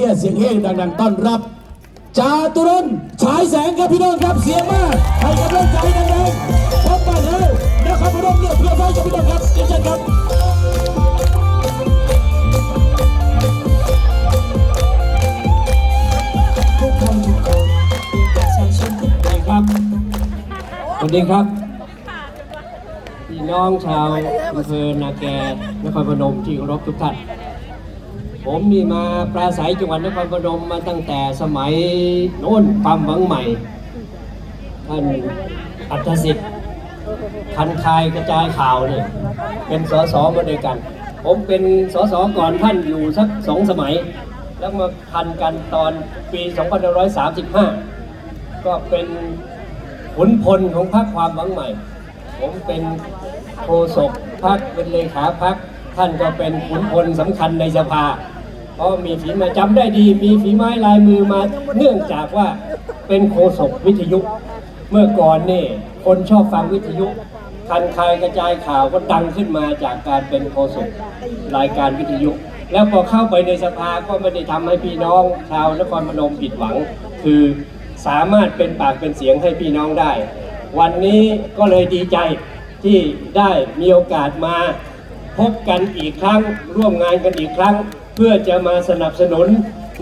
ชียร์เสียงเฮงดังๆต้อนรับจาตุรนต์ฉายแสงครับพี่น้องครับเสียงมากให้กำลังใจดังๆพบกันเลยนะครับพี่น้องเนี่ยเพื่อไฟกับพี่น้องครับเชิญครับทุกคนทุกคนเป็นประชาชนทุกสวัสดีครับสวัสดีครับพี่น้องชาวอำเภอนาแกนครพนมที่เคารพทุกท่าน ผมมีมาปราศัยจังหวัดนครพนมมาตั้งแต่สมัยโน้นความหวังใหม่ ท่านอัตสิทธิ์คันคายกระจายข่าวเนี่ยเป็นสสมาด้วยกัน ผมเป็นสสก่อนท่านอยู่สักสองสมัย แล้วมาพันกันตอนปี2535 ก็เป็นขุนพลของพรรคความหวังใหม่ ผมเป็นโฆษกพรรคเป็นเลขาพรรค ท่านก็เป็นขุนพลสำคัญในสภา เพราะมีฝีไมาจำได้ดี มีฝีไม้ลายมือมาเนื่องจากว่าเป็นโฆษกวิทยุ เมื่อก่อนนี่คนชอบฟังวิทยุคันคายกระจายข่าวก็ดังขึ้นมาจากการเป็นโฆษกรายการวิทยุ แล้วพอเข้าไปในสภาก็ไม่ได้ทำให้พี่น้อง ชาวนครพนมผิดหวัง คือสามารถเป็นปากเป็นเสียงให้พี่น้องได้ วันนี้ก็เลยดีใจที่ได้มีโอกาสมา พบกันอีกครั้งร่วมงานกันอีกครั้ง เพื่อจะมาสนับสนุน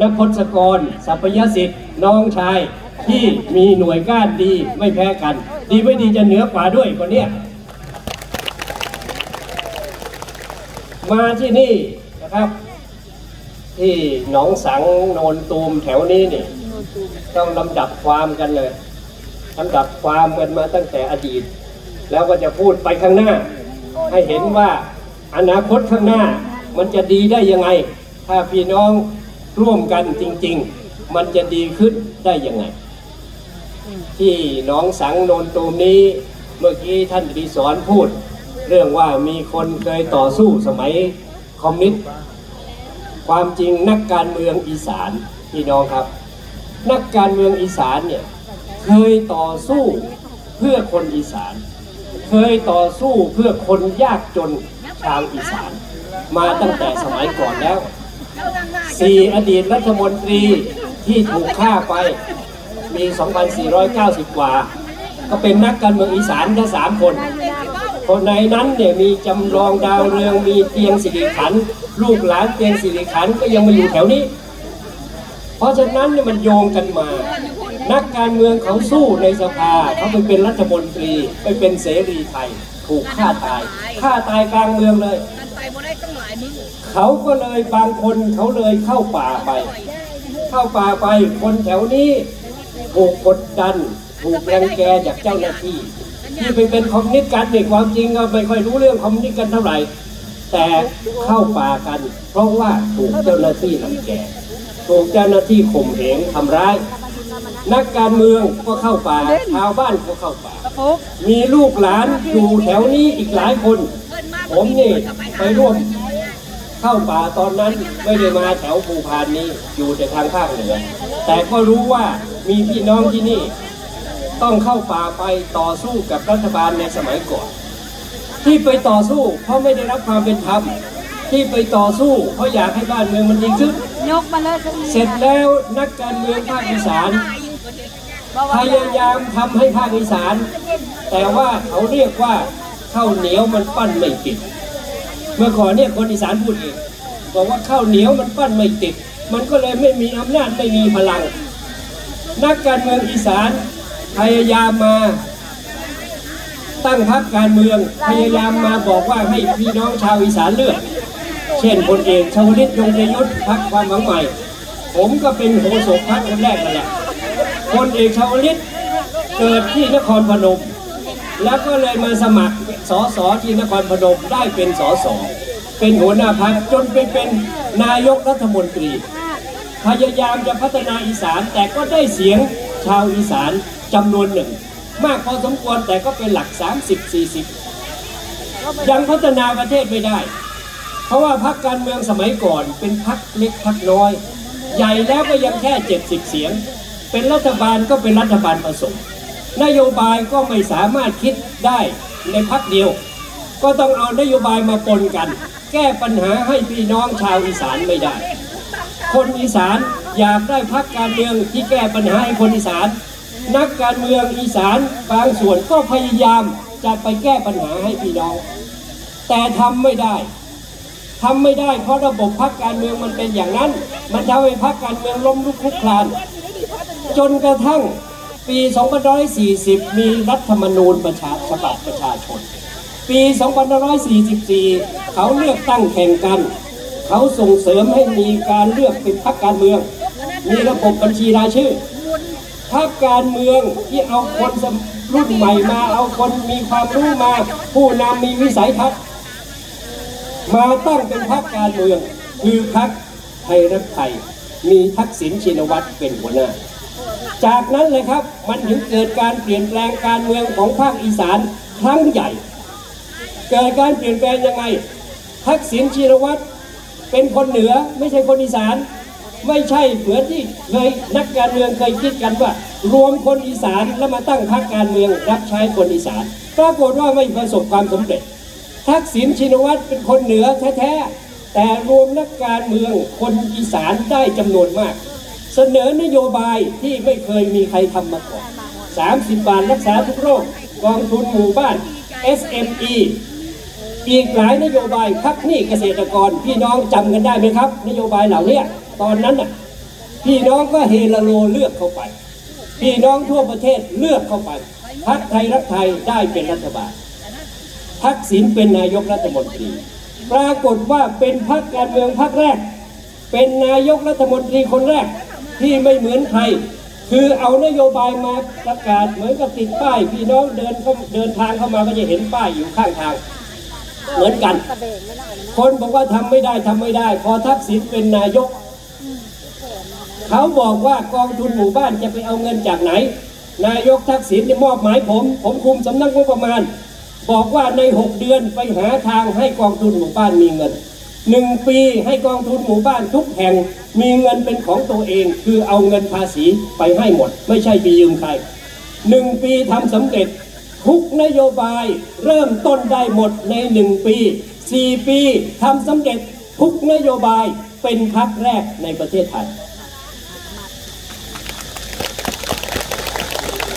นักพจกรสัพยสิทธิ์น้องชายที่มีหน่วยก้านดีไม่แพ้กัน ดีไม่ดีจะเหนือกว่าด้วยคนเนี้ยมาที่นี่นะครับ ที่หนองสังโนนตูมแถวนี้นี่ต้องลำดับความกันเลยลำดับความกันมาตั้งแต่อดีต แล้วก็จะพูดไปข้างหน้า ให้เห็นว่า อนาคตข้างหน้ามันจะดีได้ยังไง ถ้าพี่น้องร่วมกันจริง ๆ มันจะดีขึ้นได้ยังไง ที่หนองสังนนตูมนี้เมื่อกี้ท่านดีสอนพูด เรื่องว่ามีคนเคยต่อสู้สมัยคอมมิวนิสต์ความจริงนักการเมืองอีสานพี่น้องครับ นักการเมืองอีสานเนี่ยเคยต่อสู้เพื่อคนอีสาน เคยต่อสู้เพื่อคนยากจน ชาวอีสาน มาตั้งแต่สมัยก่อนแล้วสี่อดีตรัฐมนตรีที่ถูกฆ่าไปมี 2,490 กว่า ก็เป็นนักการเมืองอีสานแค่สามคน คนในนั้นเนี่ยมีจำลองดาวเรืองมีเตียงสิริขัน ลูกหลานเตียงสิริขันก็ยังมาอยู่แถวนี้ เพราะฉะนั้นเนี่ยมันโยงกันมา นักการเมืองเขาสู้ในสภาเขาไปเป็นรัฐมนตรีไปเป็นเสรีไทย ถูกฆ่าตายฆ่าตายกลางเมืองเลย มันไปบ่ได้ตั้งหลายมื้อเขาก็เลยบางคนเขาเลยเข้าป่าไป เข้าป่าไปคนแถวนี้ถูกกดดัน ถูกรังแกจากเจ้าหน้าที่ ที่ไปเป็นคอมมิวนิสต์กันเนี่ยความจริงก็ไม่ค่อยรู้เรื่องคอมมิวนิสต์กันเท่าไหร่แต่เข้าป่ากัน เพราะว่าถูกเจ้าหน้าที่รังแกถูกเจ้าหน้าที่ข่มเหงทำร้าย นักการเมืองก็เข้าป่าชาวบ้านก็เข้าป่า มีลูกหลานอยู่แถวนี้อีกหลายคน ผมนี่ไปร่วมเข้าป่าตอนนั้นไม่ได้มาแถวภูพานนี้อยู่แต่ทางภาคเหนือ แต่ก็รู้ว่ามีพี่น้องที่นี่ ต้องเข้าป่าไปต่อสู้กับรัฐบาลในสมัยก่อน ที่ไปต่อสู้เพราะไม่ได้รับความเป็นธรรมที่ไปต่อสู้เพราะอยากให้บ้านเมืองมันดีขึ้นยกมาเลยเสร็จแล้วนักการเมืองภาคอีสาน พยายามทำให้ภาคอีสาน แต่ว่าเขาเรียกว่าข้าวเหนียวมันปั้นไม่ติด เมื่อก่อนเนี่ยคนอีสานพูดเองบอกว่าข้าวเหนียวมันปั้นไม่ติด มันก็เลยไม่มีอำนาจไม่มีพลัง นักการเมืองอีสานพยายามมาตั้งพรรคการเมืองพยายามมาบอกว่าให้พี่น้องชาวอีสานเลือก เช่นพลเอกชวลิตยงยุทธพรรคความหวังใหม่ ผมก็เป็นโฆษกพรรคคนแรกนั่นแหละ พลเอกชาวลิตเกิดที่นครพนม แล้วก็เลยมาสมัครสอสอที่นครพนมได้เป็นสอสอเป็นหัวหน้าพรรคจนไปเป็นนายกรัฐมนตรี พยายามจะพัฒนาอีสานแต่ก็ได้เสียงชาวอีสานจำนวนหนึ่ง มากพอสมควรแต่ก็เป็นหลัก 30-40 ยังพัฒนาประเทศไม่ได้ เพราะว่าพรรคการเมืองสมัยก่อนเป็นพรรคเล็กพรรคน้อย ใหญ่แล้วก็ยังแค่ 70 เสียง เป็นรัฐบาลก็เป็นรัฐบาลผสมนโยบายก็ไม่สามารถคิดได้ในพรรคเดียว ก็ต้องเอานโยบายมาปนกัน แก้ปัญหาให้พี่น้องชาวอีสานไม่ได้ คนอีสานอยากได้พักการเมืองที่แก้ปัญหาให้คนอีสาน นักการเมืองอีสานบางส่วนก็พยายามจะไปแก้ปัญหาให้พี่น้อง แต่ทำไม่ได้ทำไม่ได้เพราะระบบพักการเมืองมันเป็นอย่างนั้น มันทำให้พักการเมืองล้มลุกคลุกคลาน จนกระทั่งปี2540 มีรัฐธรรมนูญประชาฉบับประชาชน ปี2544 เขาเลือกตั้งแข่งกัน เขาส่งเสริมให้มีการเลือกเป็นพรรคการเมือง มีระบบบัญชีรายชื่อพรรคการเมืองที่เอาคนรุ่นใหม่มา เอาคนมีความรู้มา ผู้นำมีวิสัยทัศน์มาตั้งเป็นพรรคการเมือง คือพรรคไทยรักไทย มีทักษิณชินวัตรเป็นหัวหน้า จากนั้นเลยครับมันถึงเกิดการเปลี่ยนแปลงการเมืองของภาคอีสานครั้งใหญ่ เกิดการเปลี่ยนแปลงยังไงทักษิณชินวัตรเป็นคนเหนือไม่ใช่คนอีสาน ไม่ใช่เหมือนที่เคยนักการเมืองเคยคิดกันว่า รวมคนอีสานแล้วมาตั้งพรรคการเมืองรับใช้คนอีสานปรากฏว่าไม่ประสบความสำเร็จ ทักษิณชินวัตรเป็นคนเหนือแท้ๆแต่รวมนักการเมืองคนอีสานได้จำนวนมาก เสนอนโยบายที่ไม่เคยมีใครทำมาก่อน 30 บาทรักษาทุกโรค กองทุนหมู่บ้าน SME อีกหลายนโยบายพักหนี้เกษตรกร พี่น้องจำกันได้ไหมครับ นโยบายเหล่านี้ตอนนั้นน่ะพี่น้องก็เฮลโลเลือกเข้าไป พี่น้องทั่วประเทศเลือกเข้าไปพักไทยรักไทยได้เป็นรัฐบาลทักษิณเป็นนายกรัฐมนตรี ปรากฏว่าเป็นพรรคการเมืองพรรคแรก เป็นนายกรัฐมนตรีคนแรก ที่ไม่เหมือนใคร คือเอานโยบายมาประกาศเหมือนกับติดป้าย พี่น้องเดินเข้าเดินทางเข้ามาก็จะเห็นป้ายอยู่ข้างทาง เหมือนกัน คนบอกว่าทำไม่ได้ทำไม่ได้ พอทักษิณเป็นนายก เขาบอกว่ากองทุนหมู่บ้านจะไปเอาเงินจากไหน นายกทักษิณมอบหมายผม ผมคุมสำนักงบประมาณ บอกว่าใน 6 เดือนไปหาทางให้กองทุนหมู่บ้านมีเงินหนึ่งปีให้กองทุนหมู่บ้านทุกแห่ง มีเงินเป็นของตัวเองคือเอาเงินภาษีไปให้หมด ไม่ใช่ไปยืมใครหนึ่งปีทำสำเร็จ ทุกนโยบายเริ่มต้นได้หมดในหนึ่งปีสี่ปีทำสำเร็จทุกนโยบายเป็นพักแรกในประเทศไทย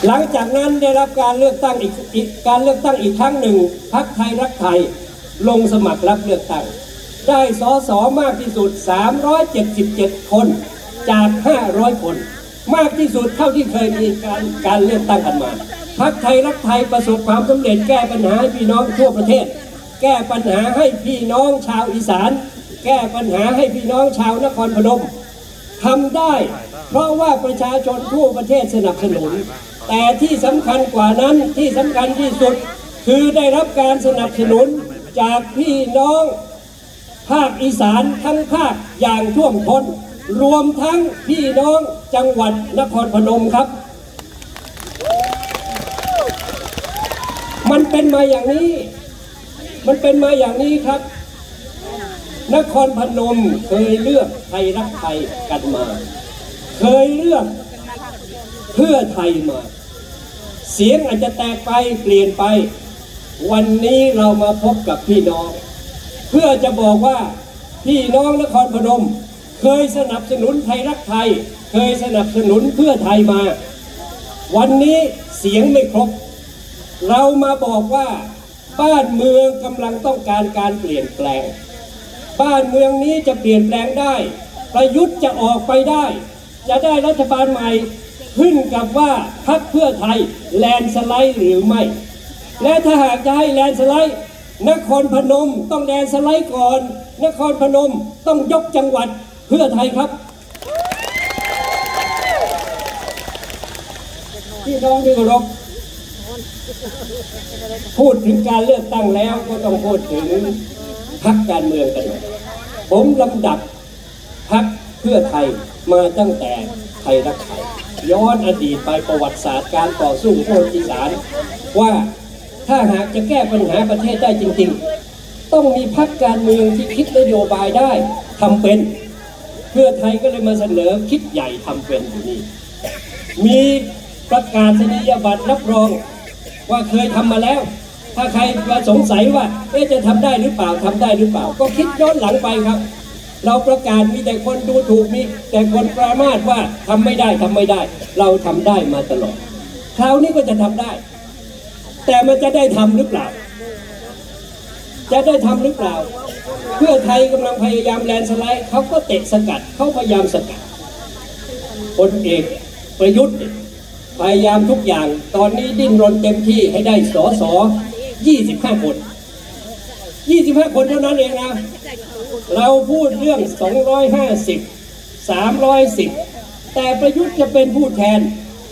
หลังจากนั้นได้รับการเลือกตั้งอีกอีกการเลือกตั้งอีกครั้งหนึ่งพักไทยรักไทยลงสมัครรับเลือกตั้ง ได้สอสอมากที่สุด 377 คน จาก 500 คน มากที่สุดเท่าที่เคยมีการการเลือกตั้งกันมาพักไทยรักไทยประสบความสำเร็จแก้ปัญหาพี่น้องทั่วประเทศ แก้ปัญหาให้พี่น้องชาวอีสาน แก้ปัญหาให้พี่น้องชาวนครพนมทำได้ เพราะว่าประชาชนทั่วประเทศสนับสนุน แต่ที่สำคัญกว่านั้นที่สำคัญที่สุด คือได้รับการสนับสนุนจากพี่น้อง ภาคอีสานทั้งภาคอย่างท่วมท้นรวมทั้งพี่น้องจังหวัดนครพนมครับ มันเป็นมาอย่างนี้ มันเป็นมาอย่างนี้ครับ นครพนมเคยเลือกไทยรักไทยกันมา เคยเลือกเพื่อไทยมา เสียงอาจจะแตกไปเปลี่ยนไป วันนี้เรามาพบกับพี่น้อง เพื่อจะบอกว่าพี่น้องนครพนม เคยสนับสนุนไทยรักไทย เคยสนับสนุนเพื่อไทยมา วันนี้เสียงไม่ครบ เรามาบอกว่าบ้านเมืองกำลังต้องการการเปลี่ยนแปลง บ้านเมืองนี้จะเปลี่ยนแปลงได้ ประยุทธ์จะออกไปได้ จะได้รัฐบาลใหม่ขึ้นกับว่าพรรคเพื่อไทยแลนด์สไลด์หรือไม่ และถ้าหากจะให้แลนด์สไลด์ นครพนมต้องแลนสไลด์ก่อน นครพนมต้องยกจังหวัดเพื่อไทยครับพี่น้องที่เคารพพูดถึงการเลือกตั้งแล้วก็ต้องพูดถึงพรรคการเมืองกันหน่อยผมลำดับพรรคเพื่อไทยมาตั้งแต่ไทยรักไทยย้อนอดีตไปประวัติศาสตร์การต่อสู้ของคนอีสานว่า ถ้าหากจะแก้ปัญหาประเทศได้จริง ๆ ต้องมีพรรคการเมืองที่คิดนโยบายได้ทำเป็น เพื่อไทยก็เลยมาเสนอคิดใหญ่ทำเป็นอยู่นี่มีประกาศนียบัตรรับรองว่าเคยทำมาแล้ว ถ้าใครมาสงสัยว่าเอ๊ะจะทำได้หรือเปล่าทำได้หรือเปล่า ก็คิดย้อนหลังไปครับเราประกาศมีแต่คนดูถูกมีแต่คนปรามาสว่าทำไม่ได้ทำไม่ได้ เราทำได้มาตลอด คราวนี้ก็จะทำได้ แต่มันจะได้ทำหรือเปล่า จะได้ทำหรือเปล่า เพื่อไทยกำลังพยายามแลนสไลด์เขาก็เตะสกัดเขาพยายามสกัดพลเอกประยุทธ์พยายามทุกอย่าง ตอนนี้ดิ้นรนเต็มที่ให้ได้สอสอ25 คน 25 คนเท่านั้นเองนะ เราพูดเรื่อง 250 310 แต่ประยุทธ์จะเป็นผู้แทน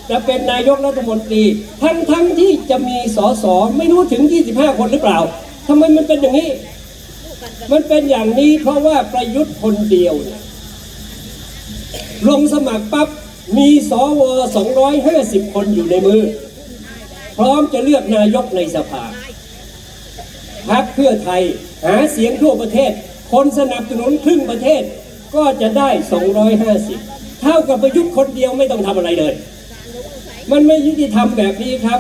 จะเป็นนายกรัฐมนตรี ทั้งทั้งที่จะมีสอสอไม่รู้ถึง 25 คนหรือเปล่าทำไมมันเป็นอย่างนี้ มันเป็นอย่างนี้เพราะว่าประยุทธ์คนเดียวเนี่ยลงสมัครปั๊บมีสว250 คนอยู่ในมือ พร้อมจะเลือกนายกในสภาพักเพื่อไทยหาเสียงทั่วประเทศ คนสนับสนุนครึ่งประเทศ ก็จะได้ 250 เท่ากับประยุทธ์คนเดียวไม่ต้องทำอะไรเลย มันไม่ยุติธรรมแบบนี้ครับ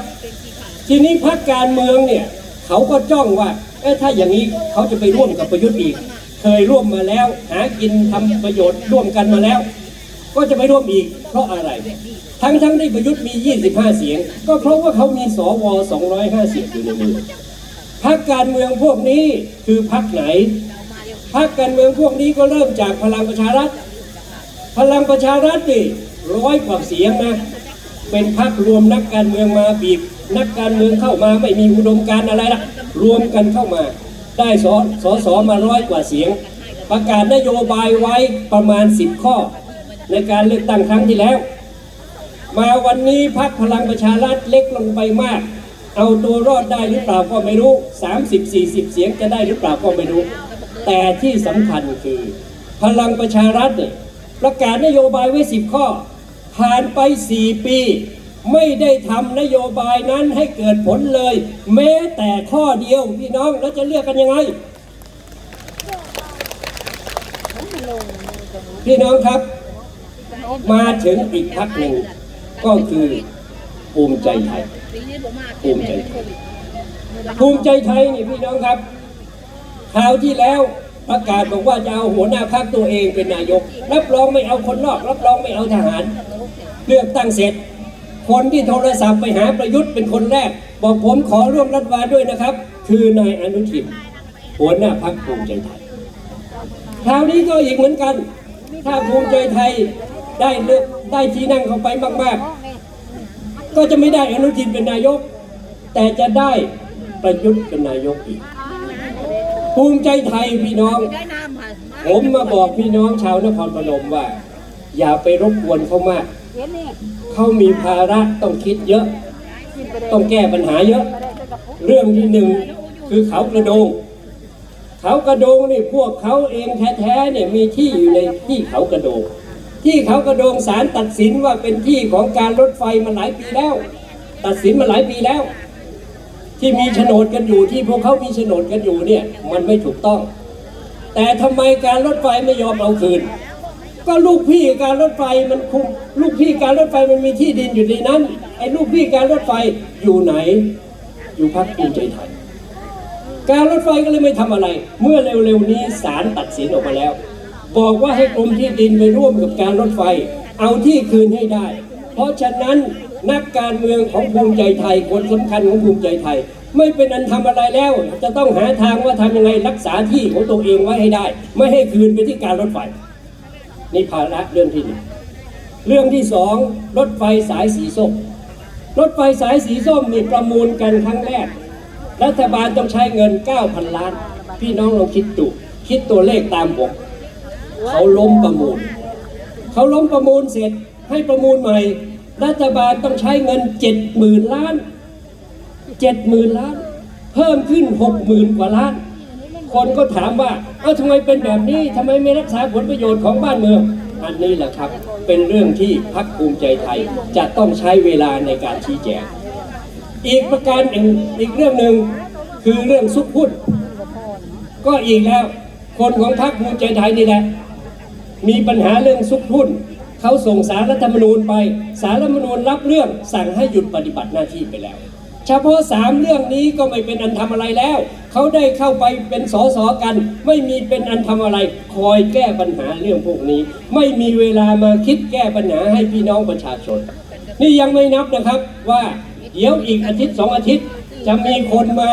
ทีนี้พักการเมืองเนี่ย เขาก็จ้องว่าเอ้ถ้าอย่างนี้เขาจะไปร่วมกับประยุทธ์อีก เคยร่วมมาแล้ว หากินทำประโยชน์ร่วมกันมาแล้ว ก็จะไปร่วมอีก เพราะอะไร ทั้งทั้งที่ประยุทธ์มี 25 เสียง ก็เพราะว่าเขามีสว250อยู่ในมือพักการเมืองพวกนี้คือพักไหนพักการเมืองพวกนี้ก็เริ่มจากพลังประชารัฐ พลังประชารัฐนี่ร้อยกว่าเสียงนะ เป็นพักรวมนักการเมืองมาบีบ นักการเมืองเข้ามาไม่มีอุดมการอะไรละรวมกันเข้ามา ได้สอสอสอมาร้อยกว่าเสียง ประกาศนโยบายไว้ประมาณ 10 ข้อ ในการเลือกตั้งครั้งที่แล้ว มาวันนี้พักพลังประชารัฐเล็กลงไปมาก เอาตัวรอดได้หรือเปล่าก็ไม่รู้ 30-40 เสียงจะได้หรือเปล่าก็ไม่รู้ แต่ที่สำคัญคือ พลังประชารัฐเนี่ยประกาศนโยบายไว้ 10 ข้อ ผ่านไป 4 ปี ไม่ได้ทำนโยบายนั้นให้เกิดผลเลย แม้แต่ข้อเดียวพี่น้องแล้วจะเลือกกันยังไง พี่น้องครับ มาถึงอีกพักหนึ่งก็คือภูมิใจไทย ภูมิใจไทยภูมิใจไทยนี่พี่น้องครับคราวที่แล้วประกาศบอกว่าจะเอาหัวหน้าพรรคตัวเองเป็นนายก รับรองไม่เอาคนนอก รับรองไม่เอาทหาร เลือกตั้งเสร็จ คนที่โทรศัพท์ไปหาประยุทธ์เป็นคนแรก บอกผมขอร่วมรัฐบาลด้วยนะครับ คือนายอนุทินหัวหน้าพรรคภูมิใจไทยคราวนี้ก็อีกเหมือนกัน ถ้าภูมิใจไทยได้เลือกได้ที่นั่งเข้าไปมาก ๆ ก็จะไม่ได้อนุทินเป็นนายก แต่จะได้ประยุทธ์เป็นนายกอีก ภูมิใจไทยพี่น้อง ผมมาบอกพี่น้องชาวนครพนมว่า อย่าไปรบกวนเขามาก เขามีภาระต้องคิดเยอะ ต้องแก้ปัญหาเยอะ เรื่องที่หนึ่งคือเขากระโดง เขากระโดงนี่พวกเขาเองแท้ๆเนี่ยมีที่อยู่ในที่เขากระโดง ที่เขากระโดงศาลตัดสินว่าเป็นที่ของการรถไฟมาหลายปีแล้ว ตัดสินมาหลายปีแล้ว ที่มีโฉนดกันอยู่ที่พวกเขามีโฉนดกันอยู่เนี่ยมันไม่ถูกต้อง แต่ทำไมการรถไฟไม่ยอมเอาคืน ก็ลูกพี่การรถไฟมันคุมลูกพี่การรถไฟมันมีที่ดินอยู่ในนั้น ไอ้ลูกพี่การรถไฟอยู่ไหน อยู่พักภูมิใจไทย การรถไฟก็เลยไม่ทำอะไร เมื่อเร็วๆนี้ศาลตัดสินออกมาแล้ว บอกว่าให้กรมที่ดินไปร่วมกับการรถไฟ เอาที่คืนให้ได้ เพราะฉะนั้นนักการเมืองของภูมิใจไทยคนสำคัญของภูมิใจไทย ไม่เป็นอันทำอะไรแล้ว จะต้องหาทางว่าทำยังไงรักษาที่ของตัวเองไว้ให้ได้ ไม่ให้คืนไปที่การรถไฟ นี่ภาระเรื่องที่หนึ่งเรื่องที่สองรถไฟสายสีส้ม รถไฟสายสีส้มนี่ประมูลกันครั้งแรก รัฐบาลต้องใช้เงิน 9,000 ล้าน พี่น้องลองคิดดูคิดตัวเลขตามผมเขาล้มประมูล เขาล้มประมูลเสร็จให้ประมูลใหม่ รัฐบาลต้องใช้เงิน 70,000 ล้าน 70,000 ล้าน เพิ่มขึ้น 60,000 กว่าล้าน คนก็ถามว่าเอ้าทำไมเป็นแบบนี้ทำไมไม่รักษาผลประโยชน์ของบ้านเมือง อันนี้แหละครับ เป็นเรื่องที่พักภูมิใจไทยจะต้องใช้เวลาในการชี้แจง อีกประการหนึ่งอีกเรื่องหนึ่งคือเรื่องซุกหุ้นก็อีกแล้ว คนของพรรคภูมิใจไทยนี่แหละ มีปัญหาเรื่องซุกหุ้นเขาส่งสารรัฐธรรมนูญไป สารรัฐธรรมนูญรับเรื่องสั่งให้หยุดปฏิบัติหน้าที่ไปแล้ว เฉพาะสามเรื่องนี้ก็ไม่เป็นอันทำอะไรแล้ว เขาได้เข้าไปเป็นสสกัน ไม่มีเป็นอันทำอะไร คอยแก้ปัญหาเรื่องพวกนี้ ไม่มีเวลามาคิดแก้ปัญหาให้พี่น้องประชาชน นี่ยังไม่นับนะครับว่าเดี๋ยวอีกอาทิตย์สองอาทิตย์ จะมีคนมา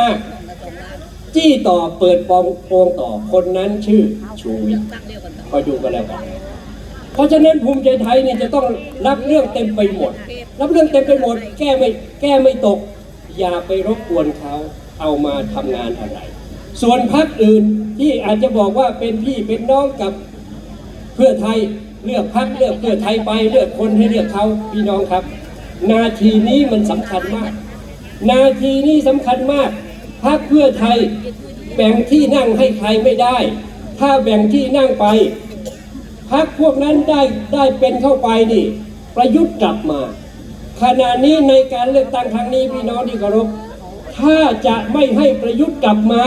จี้ต่อเปิดปองโปงต่อคนนั้นชื่อชูวิทย์คอยดูกันแล้วกันเพราะฉะนั้นภูมิใจไทยเนี่ยจะต้องรับเรื่องเต็มไปหมด รับเรื่องเต็มไปหมด แก้ไม่แก้ไม่ตก อย่าไปรบกวนเขาเอามาทำงานอะไร ส่วนพรรคอื่นที่อาจจะบอกว่าเป็นพี่เป็นน้องกับเพื่อไทยเลือกพรรคเลือกเพื่อไทยไปเลือกคนให้เลือกเขาพี่น้องครับ นาทีนี้มันสำคัญมาก นาทีนี้สำคัญมากพรรคเพื่อไทยแบ่งที่นั่งให้ใครไม่ได้ ถ้าแบ่งที่นั่งไปพักพวกนั้นได้ได้เป็นเข้าไปนี่ ประยุทธ์กลับมา ขณะนี้ในการเลือกตั้งครั้งนี้พี่น้องที่เคารพถ้าจะไม่ให้ประยุทธ์กลับมา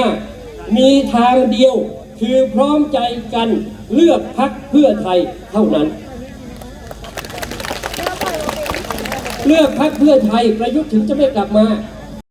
มีทางเดียวคือพร้อมใจกันเลือกพักเพื่อไทยเท่านั้น เลือกพักเพื่อไทยประยุทธ์ถึงจะไม่กลับมา